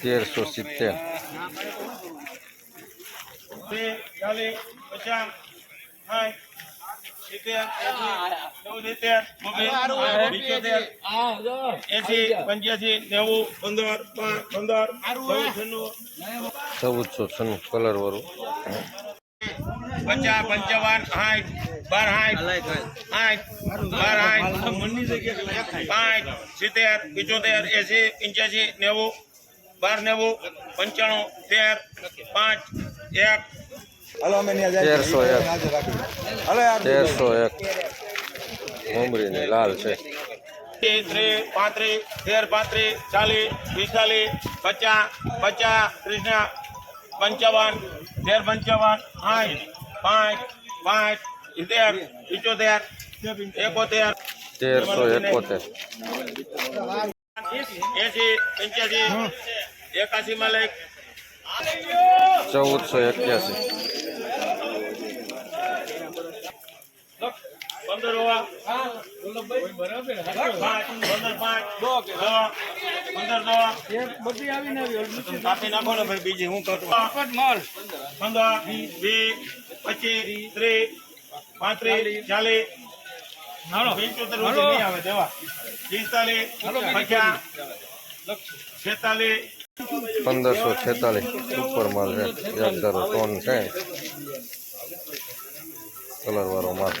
તેરસો સિત્તેર ચૌદસો છન્નું કલર વાળું પચાસ પંચાવન સાઠ બાર સાઠ સાઠ બાર સાઠ પાંચ સિત્તેર પિચોતેર એસી પંચ્યાસી નેવું બાર નેવું પંચાણું તેર પાંચ એક. તેરસો એક. તેરસો એક. ઉમરીની લાલ છે. ત્રીસ પાંત્રીસ તેર પાંત્રીસ ચાલીસ પિસ્તાલીસ પચાસ પચાસ કૃષ્ણ પંચાવન તેર પંચાવન સાઠ પાંચ પાંચ સિત્તેર પિચોતેર એકોતેર. તેરસો એકોતેર. એસી પંચ્યાસી એકાસી માં લઈ. ચૌદસો એક્યાસી પંદર હોવા પાંચ પંદર પાંચ. પંદર કાપી નાખો ને ભાઈ બીજી હું કરું પંદર વીસ પચીસ ત્રીસ પાંત્રીસ ચાલીસ. પંચોતેર નહીં આવે દેવા પિસ્તાલીસ પચાસ છેતાલીસ પંદરસો છેતાલીસ સુપર માલ છે એક ટોન છે કલર વાળો માલ.